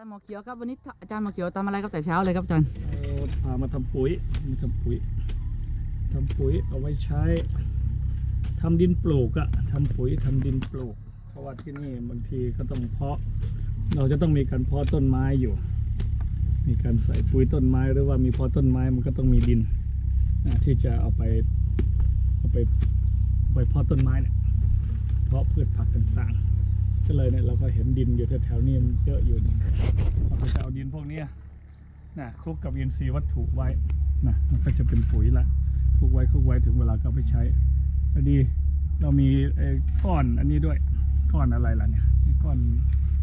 ารย์หมอเขียวครับวันนี้อาจารย์หมอเขียวทำอะไรครับแต่เช้าเลยครับอาจารย์พามาทำปุ๋ยมาทำปุ๋ยทำปุ๋ยเอาไว้ใช้ทำดินปลูกอะทำปุ๋ยทำดินปลูก เพราะว่าที่นี่บางทีก็ต้องเพาะ เราจะต้องมีการเพาะต้นไม้อยู่ มีการใส่ปุ๋ยต้นไม้หรือว่ามีเพาะต้นไม้มันก็ต้องมีดินนะที่จะเอาไปเอาไปเอาไปเพาะต้นไม้เนี่ยเพาะพืชผักต่างๆ ก็เลยเนี่ยเราก็เห็นดินอยู่แถวๆนี้มันเยอะอยู่เนี่เราก็จะเอาดินพวกนี้นะคลุกกับอินทรีย์วัตถุไว้นะมันก็จะเป็นปุ๋ยละคลุกไว้คลุกไว้ถึงเวลาก็ไปใช้พอดีเรามีไอ้ก้อนอันนี้ด้วยก้อนอะไรล่ะเนี่ยก้อน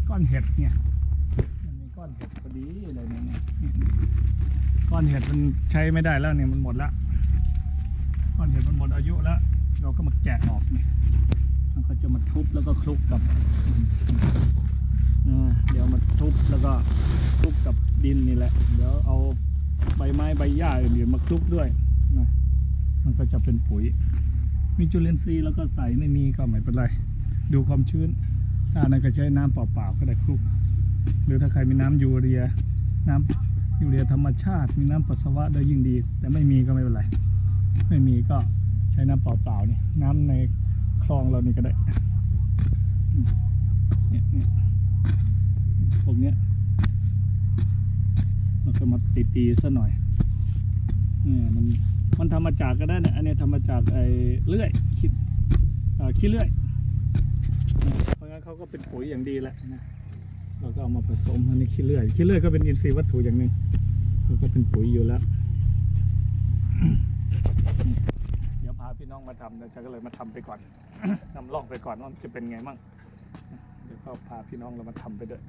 ก้อนเห็ดเนี่ยมันมีก้อนเห็ดพอดีเลยเนี่ยก้อนเห็ดมันใช้ไม่ได้แล้วเนี่ยมันหมดละก้อนเห็ดมันหมดอายุแล้วเราก็มาแกะออกเนี่ย มันก็จะมาทุบแล้วก็คลุกกับเดี๋ยวมาทุบแล้วก็คลุกกับดินนี่แหละ เดี๋ยวเอาใบไม้ใบหญ้าอื่นๆมาคลุกด้วยนะมันก็จะเป็นปุ๋ย มีจุลินทรีย์แล้วก็ใส่ไม่มีก็ไม่เป็นไร ดูความชื้น ถ้านั้นก็ใช้น้ำเปล่าๆก็ได้คลุก หรือถ้าใครมีน้ำยูเรีย น้ำยูเรียธรรมชาติ มีน้ำปัสสาวะได้ยิ่งดี แต่ไม่มีก็ไม่เป็นไร ไม่มีก็ใช้น้ำเปล่าๆนี่น้ำใน คลองเรานี่ก็ได้เนี่ยเนี่ยพวกเนี้ยเราก็มาตีตีซะหน่อยเนี่ยมันมันทำมาจากก็ได้เนี่ยอันนี้ทำมาจากไอ้เลื่อยขี้เอ่อขี้เลื่อยเพราะงั้นเขาก็เป็นปุ๋ยอย่างดีแหละนะเราก็เอามาผสมอันนี้ขี้เลื่อยขี้เลื่อยก็เป็นอินทรีย์วัตถุอย่างหนึ่งมันก็เป็นปุ๋ยอยู่แล้วเดี๋ยวพาพี่น้องมาทำนะจะก็เลยมาทำไปก่อน นำล่องไปก่อนว่ามันจะเป็นไงมั่งเดี๋ยวก็พาพี่น้องเรามาทำไปด้วย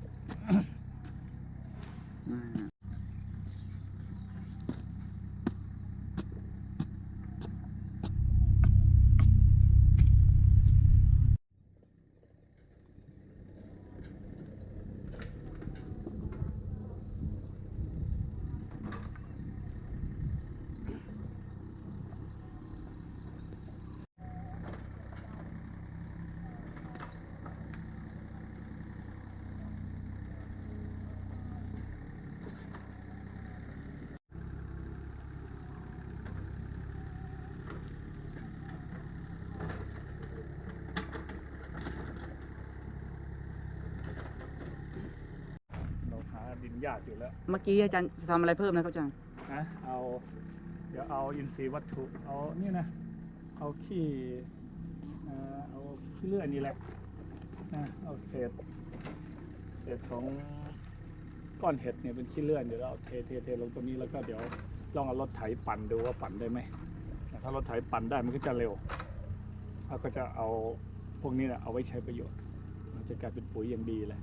ยาดอยู่แล้วเมื่อกี้อาจารย์จะทำอะไรเพิ่มนะครับอาจารย์นะเอาเดี๋ยวเอาอินทรีย์วัตถุเอานี่นะเอาขี้เอ่อเอาขี้เลื่อยนี่แหละนะเอาเศษเศษของก้อนเห็ดเนี่ยเป็นขี้เลื่อยเดี๋ยวเราเอาเทเทเทลงตรงนี้แล้วก็เดี๋ยวลองเอารถไถปั่นดูว่าปั่นได้ไหมนะถ้ารถไถปั่นได้มันก็จะเร็วเราก็จะเอาพวกนี้แหละเอาไว้ใช้ประโยชน์มันจะกลายเป็นปุ๋ยอย่างดีเลย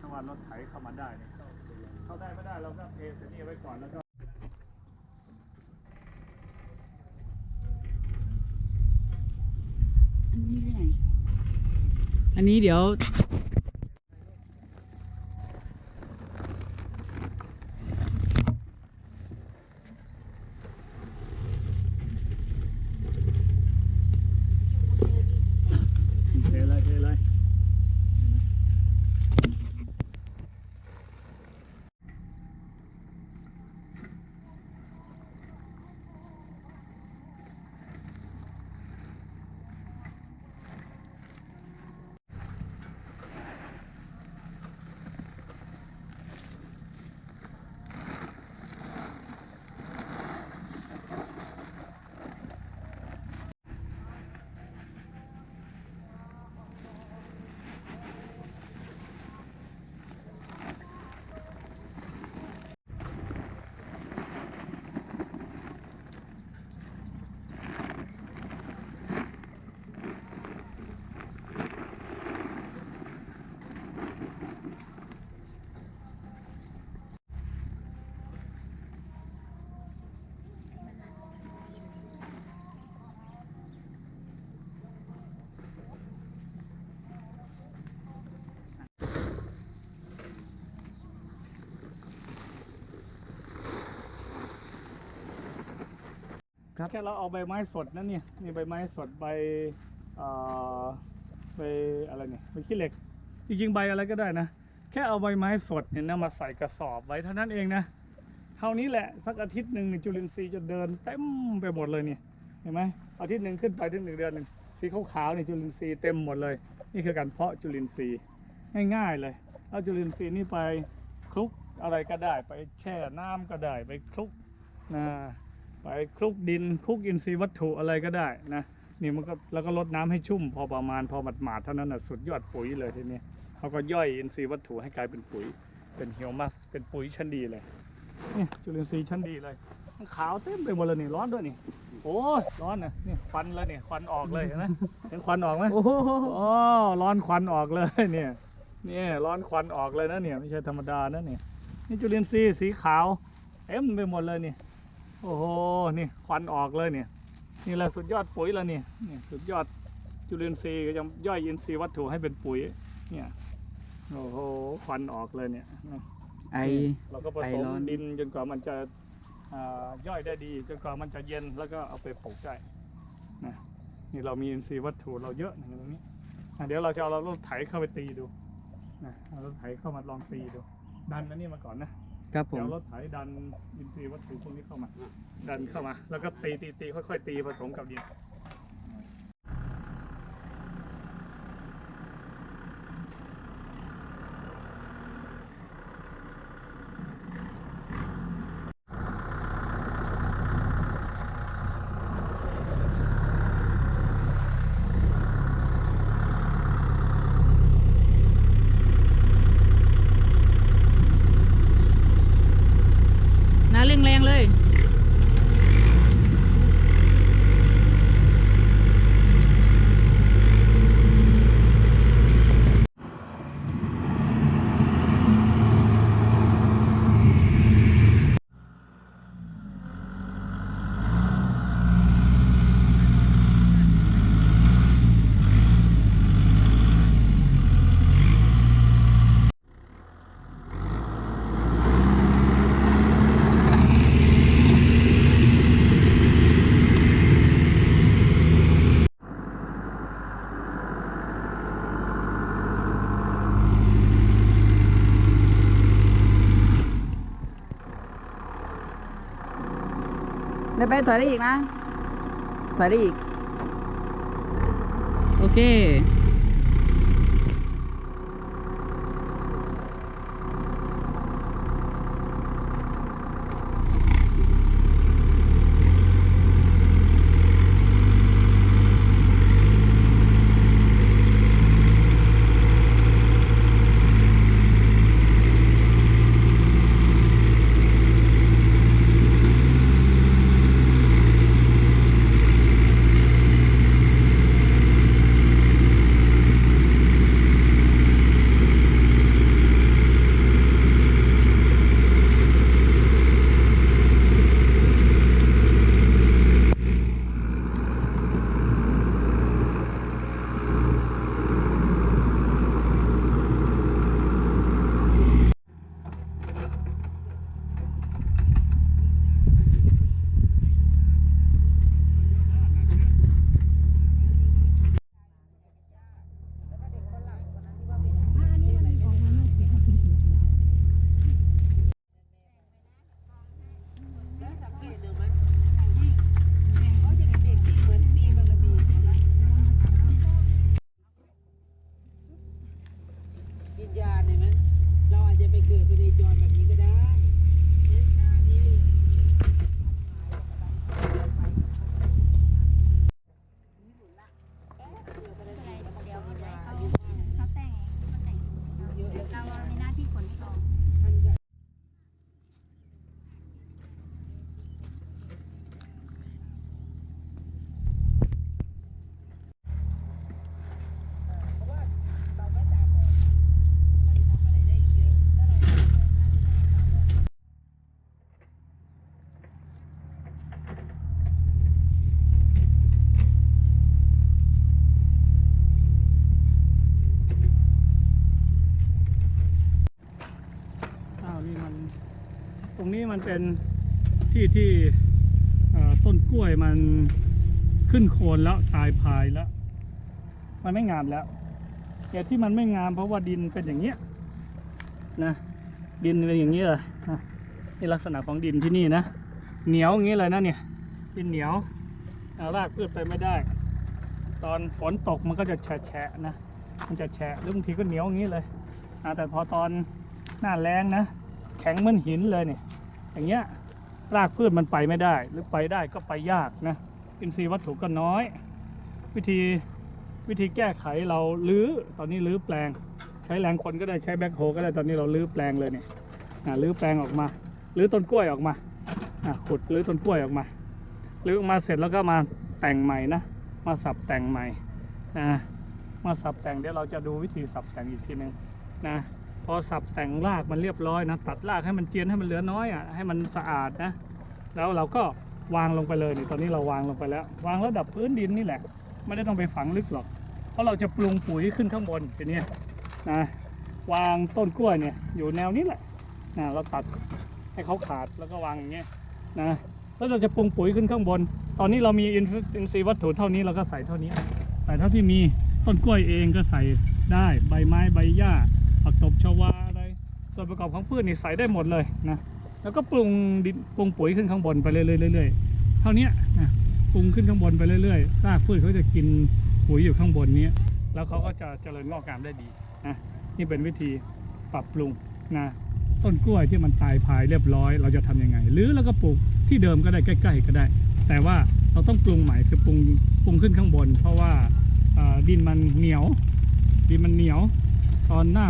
ถ้าว่ารถไถเข้ามาได้เนี่ยก็โอเคเข้าได้ไม่ได้เราก็เทเสนี่ไว้ก่อนแล้วก็อันนี้เรื่อยอันนี้เดี๋ยว ครับ แค่เราเอาใบไม้สดนั่นเนี่ยนี่ใบไม้สดใบเอ่อใบอะไรเนี่ยใบขี้เหล็ก จริงๆใบอะไรก็ได้นะ แค่เอาใบไม้สดเนี่ยนะมาใส่กระสอบไว้เท่านั้นเองนะเท่านี้แหละสักอาทิตย์หนึ่งจุลินทรีย์จะเดินเต็มไปหมดเลยเนี่ยเห็นไหมอาทิตย์หนึ่งขึ้นไปถึงหนึ่งเดือนหนึ่งสีขาวๆเนี่ยจุลินทรีย์เต็มหมดเลย นี่คือการเพาะจุลินทรีย์ง่ายๆเลยเอาจุลินทรีย์นี่ไปคลุกอะไรก็ได้ไปแช่น้ำก็ได้ไปคลุกนะ ไปคลุกดินคลุกอินทรีย์วัตถุอะไรก็ได้นะนี่มันก็แล้วก็ลดน้ำให้ชุ่มพอประมาณพอหมาดๆเท่านั้นนะสุดยอดปุ๋ยเลยทีนี้เขาก็ย่อยอินทรีย์วัตถุให้กลายเป็นปุ๋ย เป็นเฮิวมัส เป็นปุ๋ยชั้นดีเลยนี่จุลินทรีย์ชั้นดีเลยขาวเต็มไปหมดเลยนี่ร้อนด้วยนี่โอ้ร้อนนะนี่ควันแล้วนี่ควันออกเลยเห็นไหมเห็นควันออกไหมโอ้ร้อนควันออกเลยเนี่ยนี่ร้อนควันออกเลยนะเนี่ยไม่ใช่ธรรมดานะเนี่ยนี่จุลินทรีย์สีขาวเต็มไปหมดเลยนี่ โอ้โห นี่ควันออกเลยเนี่ย นี่แหละสุดยอดปุ๋ยแล้วนี่นี่สุดยอดจุลินทรีย์ก็จะย่อยอินทรีย์วัตถุให้เป็นปุ๋ย เนี่ย โอ้โห ควันออกเลยเนี่ยไอเราก็ผสมไอร้อนดินจนกว่ามันจะอ่าย่อยได้ดีจนกว่ามันจะเย็นแล้วก็เอาไปปลูกได้นะนี่เรามีอินทรีย์วัตถุเราเยอะนะตรงนี้อะเดี๋ยวเราจะเอาเรารถไถเข้าไปตีดูนะเอารถไถเข้ามาลองตีดู ดันอันนี้มาก่อนนะ ครับผม เดี๋ยวรถไถดันอินทรีย์วัตถุพวกนี้เข้ามา ดันเข้ามา แล้วก็ตีตีตีค่อยๆตีผสมกับดิน งแรงเลย ไปถอยได้อีกนะ ถอยได้อีก โอเค มันเป็นที่ที่ต้นกล้วยมันขึ้นโคนแล้วตายพายแล้ว มันไม่งามแล้วเหตุที่มันไม่งามเพราะว่าดินเป็นอย่างเงี้ยนะดินเป็นอย่างนี้เลยนี่ลักษณะของดินที่นี่นะเหนียวอย่างนี้เลยนะเนี่ยดินเหนียวเอารากพืชไปไม่ได้ ตอนฝนตกมันก็จะแฉะๆนะมันจะแฉะหรือบางทีก็เหนียวอย่างนี้เลยแต่พอตอนหน้าแรงนะแข็งเหมือนหินเลยเนี่ย อย่างเงี้ยรากพืชมันไปไม่ได้ หรือไปได้ก็ไปยากนะอินทรีย์วัตถุก็น้อย วิธีวิธีแก้ไขเราลื้อตอนนี้ลื้อแปลง ใช้แรงคนก็ได้ใช้แบ็คโฮก็ได้ตอนนี้เราลื้อแปลงเลยเนี่ยอ่าลื้อแปลงออกมาลื้อต้นกล้วยออกมาอ่าขุดลื้อต้นกล้วยออกมาลื้อออกมาเสร็จแล้วก็มาแต่งใหม่นะมาสับแต่งใหม่นะมาสับแต่งเดี๋ยวเราจะดูวิธีสับแต่งอีกทีหนึ่งนะ พอสับแต่งรากมันเรียบร้อยนะ ตัดรากให้มันเจียนให้มันเหลือน้อยอะให้มันสะอาดนะ แล้วเราก็วางลงไปเลยนี่ตอนนี้เราวางลงไปแล้ว วางระดับพื้นดินนี่แหละ ไม่ได้ต้องไปฝังลึกหรอก เพราะเราจะปรุงปุ๋ยขึ้นข้างบนทีเนี้ยนะวางต้นกล้วยเนี่ยอยู่แนวนี้แหละนะเราตัดให้เขาขาดแล้วก็วางอย่างเงี้ยนะแล้วเราจะปรุงปุ๋ยขึ้นข้างบน ตอนนี้เรามีอินทรีย์วัตถุเท่านี้เราก็ใส่เท่านี้ ใส่เท่าที่มีต้นกล้วยเองก็ใส่ได้ใบไม้ใบหญ้า ผักตบชวาอะไร ส่วนประกอบของพืชนี่ใส่ได้หมดเลยนะ แล้วก็ปรุงดินปรุงปุ๋ยขึ้นข้างบนไปเรื่อยๆเรื่อยๆเท่านี้นะปรุงขึ้นข้างบนไปเรื่อยๆรากพืชเขาจะกินปุ๋ยอยู่ข้างบนนี้ แล้วเขาก็จะเจริญงอกงามได้ดีนะนี่เป็นวิธีปรับปรุงนะต้นกล้วยที่มันตายพายเรียบร้อย เราจะทำยังไง หรือเราก็ปลูกที่เดิมก็ได้ใกล้ ๆ ก็ได้ แต่ว่าเราต้องปรุงใหม่คือปรุงปรุงขึ้นข้างบน เพราะว่าดินมันเหนียวดินมันเหนียว ตอนหน้า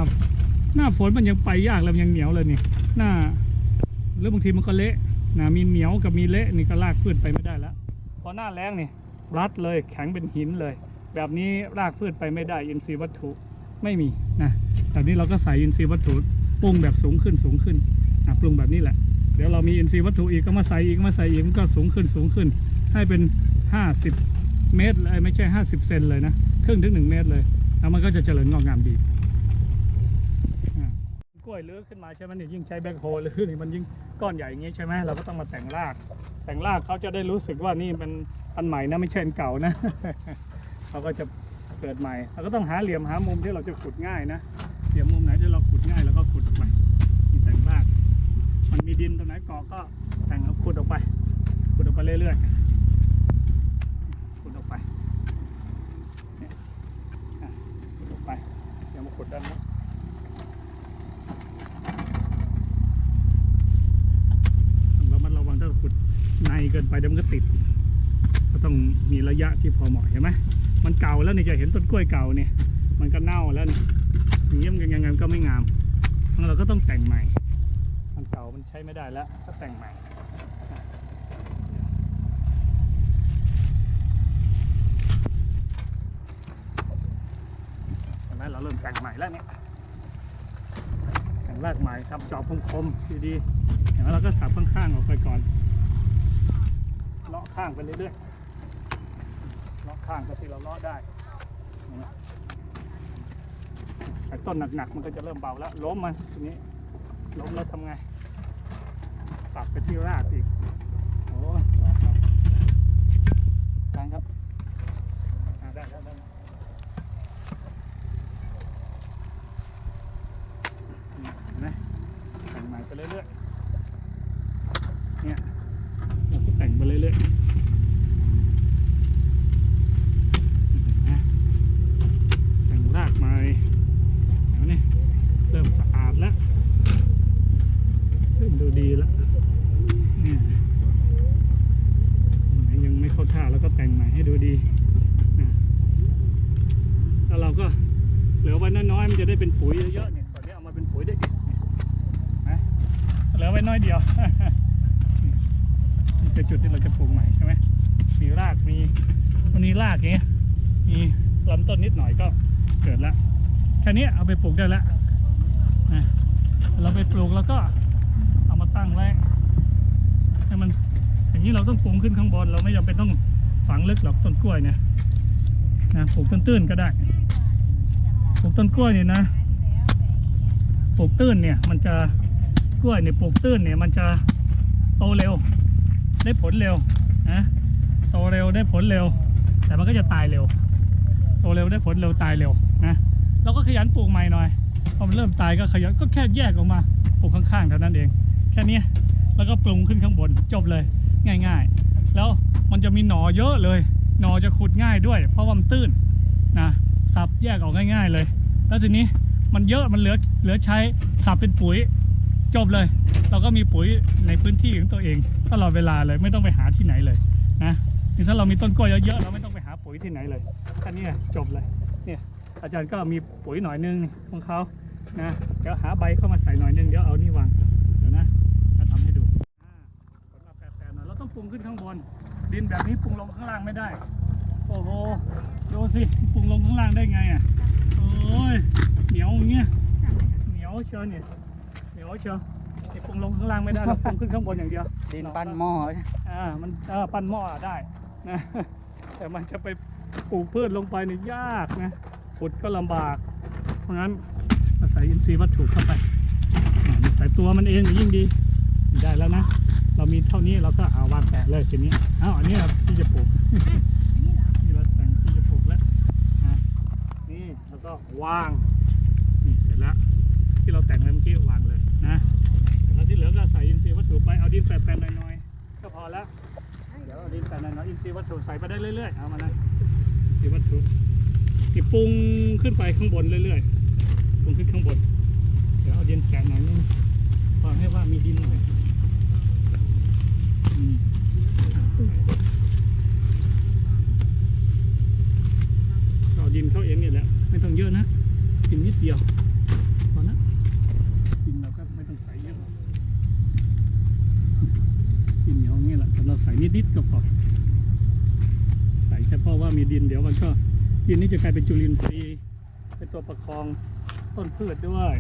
หน้าฝนมันยังไปยากแล้วมันยังเหนียวเลยนี่หน้าหรือบางทีมันก็เละนะมีเหนียวกับมีเละนี่ก็ลากพืชไปไม่ได้แล้วพอหน้าแรงนี่รัดเลยแข็งเป็นหินเลย แบบนี้รากพืชไปไม่ได้อินทรีย์วัตถุไม่มีนะแต่นี้เราก็ใส่อินทรีย์วัตถุปรุงแบบสูงขึ้นสูงขึ้นนะปรุงแบบนี้แหละ เดี๋ยวเรามีอินทรีย์วัตถุอีกก็มาใส่อีกมาใส่อีกมันก็สูงขึ้นสูงขึ้น ให้เป็น 50 เมตรเลยไม่ใช่ 50 เซนเลยนะครึ่งถึง1เมตรเลยแล้วมันก็จะเจริญงอกงามดี ยเลื้อขึ้นมาใช่ไหมเนี่ยยิ่งใช้แบ็คโฮลหรือนี่มันยิ่งก้อนใหญ่อย่างงี้ใช่ไหมเราก็ต้องมาแต่งราก แต่งรากเขาจะได้รู้สึกว่านี่เป็นอันใหม่นะไม่ใช่อันเก่านะเขาก็จะเกิดใหม่เราก็ต้องหาเหลี่ยมหามุมที่เราจะขุดง่ายนะเหลี่ยมมุมไหนที่เราขุดง่ายแล้วก็ขุดออกไปแต่งราก มันมีดินตรงไหนเกาะก็แต่งเอาขุดออกไปขุดออกไปเรื่อยๆ ขุดออกไปเนี่ยอะขุดออกไปเดี๋ยวมาขุดด้านนี้ต้องระมัดระวังถ้าขุดในเกิน ไปเดี๋ยวมันก็ติด ก็ต้องมีระยะที่พอเหมาะเห็นไหมมันเก่าแล้วนี่จะเห็นต้นกล้วยเก่าเนี่ย มันก็เน่าแล้วนี่อย่างนี้มันยังไงก็ไม่งามงั้นเราก็ต้องแต่งใหม่ มันเก่ามันใช้ไม่ได้แล้วก็แต่งใหม่เห็นไหมเราเริ่มแต่งใหม่แล้วเนี่ยแต่งรากใหม่ทำจอบคมๆดีๆเห็นไหมเราก็สับข้างๆออกไปก่อนาะข้างไปเรื่อยๆเลาะข้างก็ที่เราเลาะได้ไอ้ต้นหนักๆมันก็จะเริ่มเบาแล้ว ล้มมันทีนี้ล้มแล้วทำไงปรับไปที่รากอีก โอ้ยจอบครับกลางครับอ่าได้ได้ได้เห็นไหมแต่งใหม่ไปเรื่อยๆ เนี่ยเราก็แต่งไปเรื่อยๆนะแต่งรากใหม่เห็นไหมเนี่ยเริ่มสะอาดแล้ว เริ่มดูดีแล้วเนี่ยตรงไหนยังไม่เข้าท่าแล้วก็แต่งใหม่ให้ดูดีนะแล้วเราก็เหลือไว้น้อยๆมันจะได้เป็นปุ๋ยเยอะๆเนี่ยส่วนนี้เอามาเป็นปุ๋ยได้อีกเนี่ยนะเหลือไว้น้อยเดียว นี่คือจุดที่เราจะปลูกใหม่ใช่ไหมมีรากมีมันมีรากอย่างเงี้ยมีลำต้นนิดหน่อยก็เกิดแล้วแค่นี้เอาไปปลูกได้แล้วนะ เราไปปลูกแล้วก็เอามาตั้งไว้ให้มันอย่างนี้เราต้อง ปลูกขึ้นข้างบน เราไม่จำเป็นต้องฝังลึกหรอกต้นกล้วยเนี่ยนะปลูกตื้นๆก็ได้ปลูกต้นกล้วยเนี่ยนะปลูกตื้นเนี่ยมันจะกล้วยเนี่ยปลูกตื้นเนี่ยมันจะโตเร็ว ได้ผลเร็วนะโตเร็วได้ผลเร็ว แต่มันก็จะตายเร็ว โตเร็วได้ผลเร็วตายเร็วนะเราก็ขยันปลูกใหม่หน่อยพอมันเริ่มตายก็ขยันก็แค่แยกออกมาปลูกข้างๆเท่านั้นเอง แค่นี้แล้วก็ปรุงขึ้นข้างบนจบเลย ง่ายๆ แล้วมันจะมีหนอเยอะเลย หนอจะขุดง่ายด้วย เพราะว่ามันตื้นนะสับแยกออกง่าย ๆเลย แล้วทีนี้มันเยอะมันเหลือเหลือใช้สับเป็นปุ๋ยจบเลย เราก็มีปุ๋ยในพื้นที่ของตัวเองตลอดเวลาเลยไม่ต้องไปหาที่ไหนเลยนะถ้าเรามีต้นกล้วยเยอะๆเราไม่ต้องไปหาปุ๋ยที่ไหนเลยแค่นี้จบเลยเนี่ยอาจารย์ก็มีปุ๋ยหน่อยนึงของเขานะเดี๋ยวหาใบเข้ามาใส่หน่อยนึงเดี๋ยวเอานี่วาง ดินแบบนี้ปรุงลงข้างล่างไม่ได้ โอ้โหดูสิปรุงลงข้างล่างได้ไงอะโอ้ยเหนียวอย่างเงี้ยเหนียวเชียวเนี่ยเหนียวเชียวนี่ปรุงลงข้างล่างไม่ได้เราปรุงขึ้นข้างบนอย่างเดียวดินปั้นหม้ออ่ามันเออปั้นหม้อได้นะแต่มันจะไปปลูกพืชลงไปนี่ยากนะขุดก็ลำบาก เพราะงั้นอาศัยอินทรีย์วัตถุเข้าไปอ่าใส่ตัวมันเองยิ่งดีได้แล้วนะ เรามีเท่านี้เราก็เอาวางแปะเลยทีนี้เอาอันนี้ที่จะปลูกนี่เราแต่งที่จะปลูกแล้วนี่แล้วก็วางนี่เสร็จแล้ว ที่เราแต่งเมื่อกี้วางเลยนะแล้วที่เหลือก็ใส่อินทรีย์วัตถุไปเอาดินแปะๆหน่อยๆก็พอแล้วเดี๋ยวเอาดินแปะหน่อยๆอินทรีย์วัตถุใส่ไปได้เรื่อยๆเอามานะอินทรีย์วัตถุนี่ปรุงขึ้นไปข้างบนเรื่อยๆปรุงขึ้นข้างบนเดี๋ยวเอาดินแปะหน่อยนึงพอให้ว่ามีดินหน่อย เอาดินเข้าเองเนี่ยแหละ ไม่ต้องเยอะนะดินนิดเดียวพอนะดินเราก็ไม่ต้องใส่เยอะดินเหนียวอย่างนี้แหละแต่เราใส่นิดๆก็พอใส่เฉพาะว่ามีดินเดี๋ยวมันก็ดินนี้จะกลายเป็นจุลินทรีย์เป็นตัวประคองต้นพืชด้วย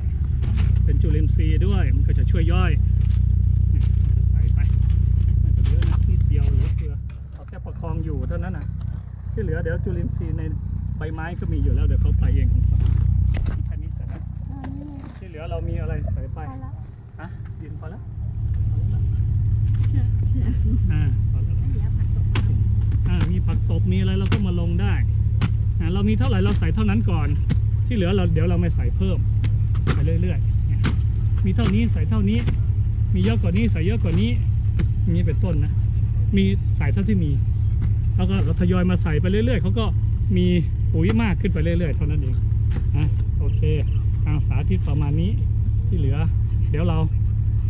เป็นจุลินทรีย์ด้วย มันก็จะช่วยย่อย ดี๋ยวจุลินทรีย์ในใบไม้ก็มีอยู่แล้วเดี๋ยวเขาไปเองของเขาแค่นี้เสร็จแล้วที่เหลือเรามีอะไรใส่ไปฮะดินพอแล้วพอแล้วอ่าพอแล้วอ่ามีผักตบมีอะไรเราก็มาลงได้อ่าเรามีเท่าไหร่เราใส่เท่านั้นก่อน ที่เหลือเราเดี๋ยวเราไม่ใส่เพิ่มไปเรื่อยๆเนี่ยมีเท่านี้ใส่เท่านี้ มีเยอะกว่านี้ใส่เยอะกว่านี้อย่างนี้เป็นต้นนะ มีใส่เท่าที่มี แล้วก็เราทยอยมาใส่ไปเรื่อย ๆเขาก็มีปุ๋ยมากขึ้นไปเรื่อยๆเท่านั้นเองนะโอเคทางสาธิตประมาณนี้ที่เหลือ เดี๋ยวเรา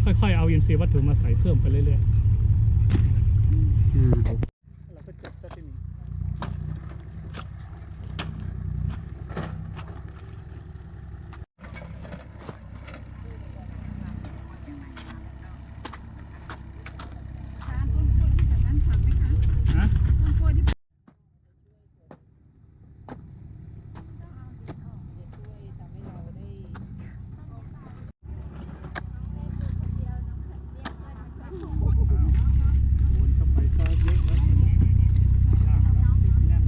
ค่อยๆเอาอินทรีย์วัตถุมาใส่เพิ่มไปเรื่อยๆ เราก็จบซะที่นี่ฮะ โอนเข้าไปก็เยอะแล้วยากแล้วติดแน่น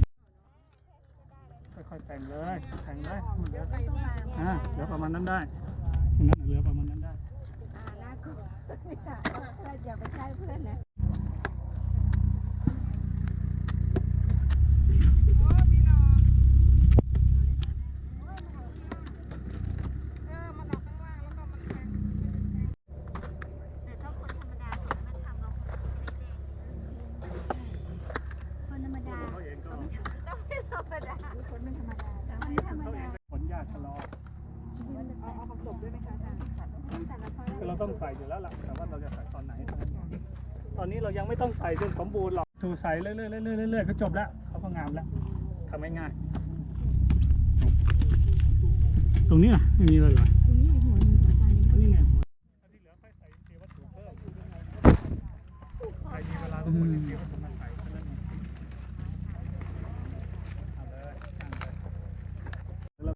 ค่อยๆแต่งเลยแต่งเลยเหลืออ่าเหลือ ประมาณนั้นได้นั่นนะเหลือประมาณนั้นได้ อย่าไปใช้เพื่อนนะ คนธรรมดา เขาเองก็ ต้องไม่ธรรมดาคนไม่ธรรมดาต้องไม่ธรรม เขาเอ ดาง ก็ผลยากชะลอ เอาเอาผักตบด้วยไหมคะอาจารย์แต่ละคน คือเรา ต้องใส่อยู่แล้วล่ะแต่ว่าเราจะใส่ตอนไหน ตอนนี้เรายังไม่ต้องใส่จนสมบูรณ์หรอกถูใส่เรื่อยๆเรื่อยๆเรื่อยๆก็จบแล้วเขาก็งามแล้วทำง่ายๆตรงนี้อะไม่มีเลยเหรอ ตรงนี้อีกหัวหนึ่งของอาจารย์นี้ นี่ไงที่เหลือค่อยใส่อินทรีย์วัตถุเพิ่มใครมีเวลาก็ควรอินทรีย์วัตถุมาใส่เท่านั้นเองเอาเลยตั้งเลย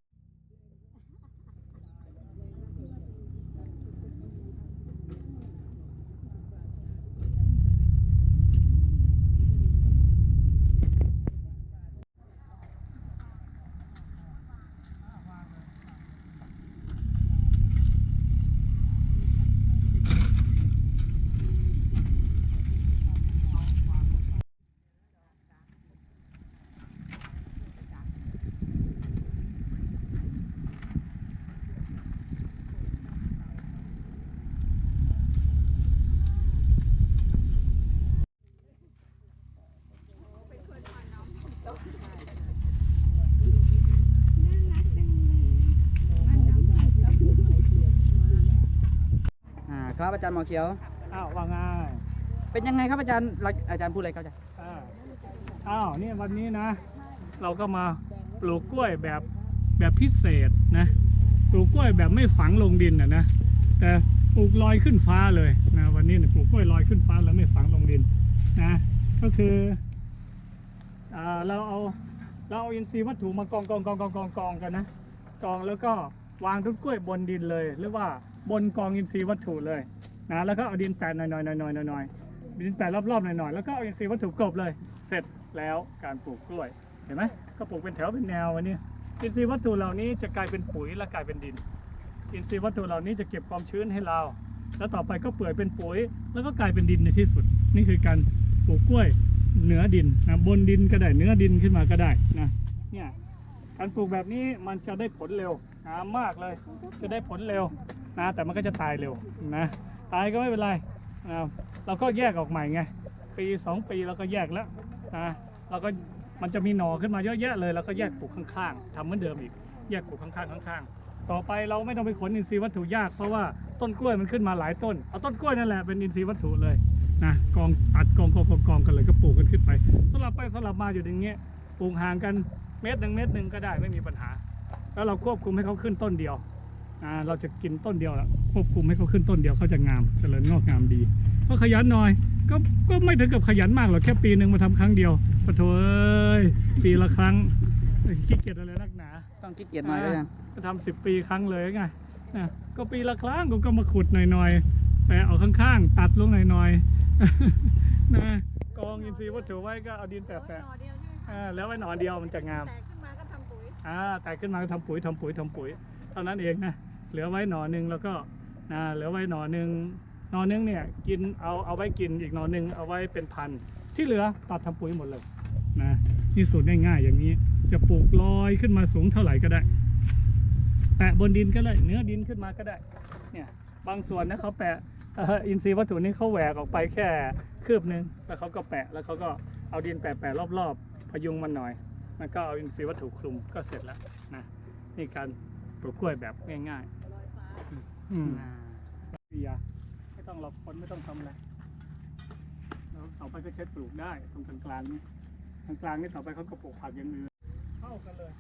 ครับอาจารย์หมอเขียว อ้าวว่าไงเป็นยังไงครับอาจารย์เราอาจารย์พูดอะไรครับอาจารย์อ่าอ้าวนี่วันนี้นะ เราก็มาปลูกกล้วยแบบแบบพิเศษนะปลูกกล้วยแบบไม่ฝังลงดินนะนะแต่ปลูกลอยขึ้นฟ้าเลยนะวันนี้เนี่ยปลูกกล้วยลอยขึ้นฟ้าแล้วไม่ฝังลงดินนะก็คืออ่าเราเอาเราเอาอินทรีย์วัตถุมากองกองกองกองกองกองกันนะกองแล้วก็วางต้นกล้วยบนดินเลยหรือว่า บนกองอินทรีย์วัตถุเลยนะแล้วก็เอาดินแปะหน่อยๆหน่อยๆหน่อยๆดินแปะรอบๆหน่อยๆแล้วก็เอาอินทรีย์วัตถุกลบเลย เสร็จแล้วการปลูกกล้วยเห็นไหมก็ปลูกเป็นแถวเป็นแนววันนี้อินทรีย์วัตถุเหล่านี้จะกลายเป็นปุ๋ยและกลายเป็นดิน อินทรีย์วัตถุเหล่านี้จะเก็บความชื้นให้เรา แล้วต่อไปก็เปื่อยเป็นปุ๋ย แล้วก็กลายเป็นดินในที่สุด นี่คือการปลูกกล้วยเหนือดินนะบนดินก็ได้เหนือดินขึ้นมาก็ได้นะเนี่ยการปลูกแบบนี้มันจะได้ผลเร็ว นะมากเลยจะได้ผลเร็วนะแต่มันก็จะตายเร็วนะตายก็ไม่เป็นไรนะเราก็แยกออกใหม่ไงปีสองปีเราก็แยกแล้วนะเราก็มันจะมีหน่อขึ้นมาเยอะแยะเลยเราก็แยกปลูกข้างๆทำเหมือนเดิมอีกแยกปลูกข้างๆข้างๆ ต่อไปเราไม่ต้องไปขนอินทรีย์วัตถุยากเพราะว่าต้นกล้วยมันขึ้นมาหลายต้นเอาต้นกล้วยนั่นแหละเป็นอินทรีย์วัตถุเลยนะกองตัดกองกองกองกองกันเลยก็ปลูกกันขึ้นไปสลับไปสลับมาอยู่อย่างเงี้ยปลูกห่างกันเมตรหนึ่งเมตรหนึ่งก็ได้ไม่มีปัญหา แล้วเราควบคุมให้เขาขึ้นต้นเดียวอ่าเราจะกินต้นเดียวละควบคุมให้เขาขึ้นต้นเดียวเขาจะงามเจริญงอกงามดีก็ขยันหน่อยก็ก็ไม่ถึงกับขยันมากหรอกแค่ปีหนึ่งมาทำครั้งเดียวปะโถเอ้ยปีละครั้งขี้เกียจอะไรนักหนา ต้องขี้เกียจหน่อยก็ยังก็ทำสิบปีครั้งเลยไงนะก็ปีละครั้งก็ก็มาขุดหน่อยๆแปะเอาข้างๆ ตัดลงหน่อยๆนะกองอินทรีย์วัตถุไว้ก็เอาดินแปะๆอ่าแล้วไว้หน่อเดียวมันจะงาม อ่าแตกขึ้นมาก็ทำปุ๋ยทำปุ๋ยทำปุ๋ย เท่านั้นเองนะเหลือไว้หน่อหนึ่งแล้วก็นะเหลือไว้หน่อหนึ่งหน่อหนึ่งเนี่ยกินเอาเอาไว้กินอีกหน่อหนึ่งเอาไว้เป็นพันที่เหลือตัดทำปุ๋ยหมดเลยนะนี่สูตรง่ายๆ อย่างนี้จะปลูกลอยขึ้นมาสูงเท่าไหร่ก็ได้แปะบนดินก็ได้เนื้อดินขึ้นมาก็ได้เนี่ยบางส่วนนะเขาแปะอินทรีย์วัตถุนี่เขาแหวกออกไปแค่คืบหนึงแล้วเขาก็แปะแล้วเขาก็เอาดินแปะแปะรอบๆพยุงมันหน่อย แล้วก็เอาอินทรีย์วัตถุคลุมก็เสร็จแล้วนะนี่การปลูกกล้วยแบบง่ายๆอืมเบียร์ไม่ต้องหลอกคนไม่ต้องทำอะไรแล้วต่อไปก็เช็ดปลูกได้ตรงกลางกลางๆนี่กลางกลางๆนี่ต่อไปเขาก็ปลูกผักอย่างอื่นเข้ากันเลย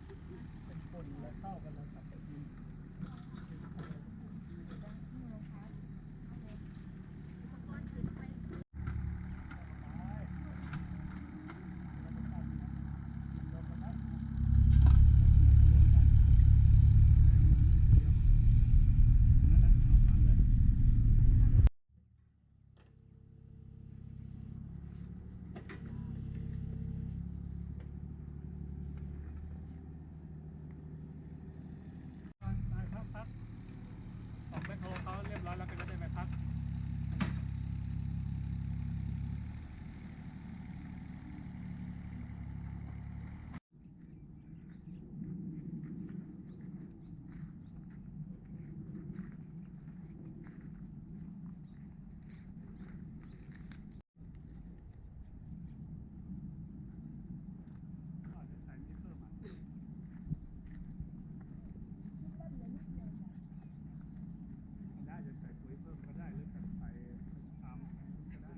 เป็นคนเลยเข้ากันเลยครับเป็นดิน ไปพักพักออกไปโทรเขาเรียบร้อยแล้วก็จะได้ไปพัก อาจจะใส่นี่เพิ่มอะได้จะใส่ปุ๋ยเพิ่มก็ได้หรือจะใส่ตามก็ได้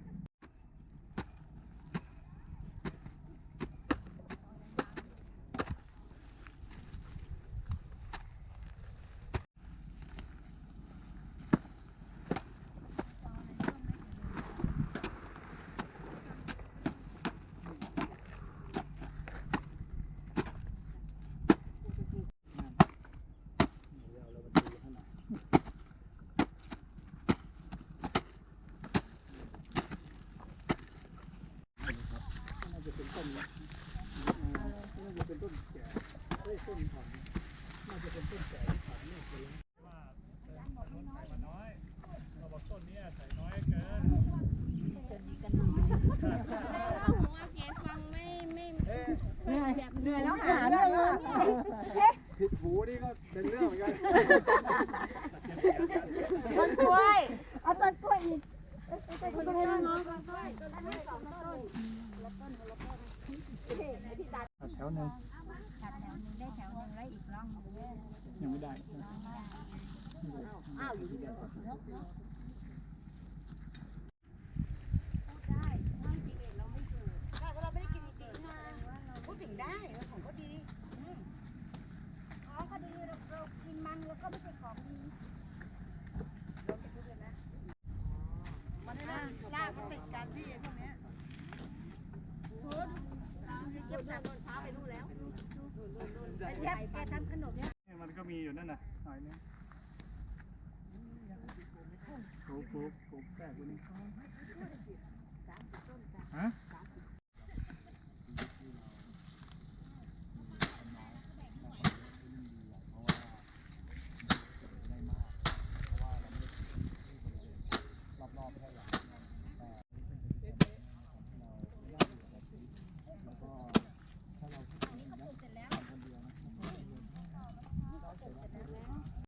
เดี๋ยวเรามาดูให้หน่อยน่าจะเป็น ต้นน่าจะเป็นต้นแก่ต้นถังน่าจะเป็นต้นแก่ถังนี่คือว่าเป็นต้นใส่มาน้อยเราบอกต้นนี้ใส่น้อยเกินคงมีกันห ปลูกปลูกแทรกไว้ในข้อ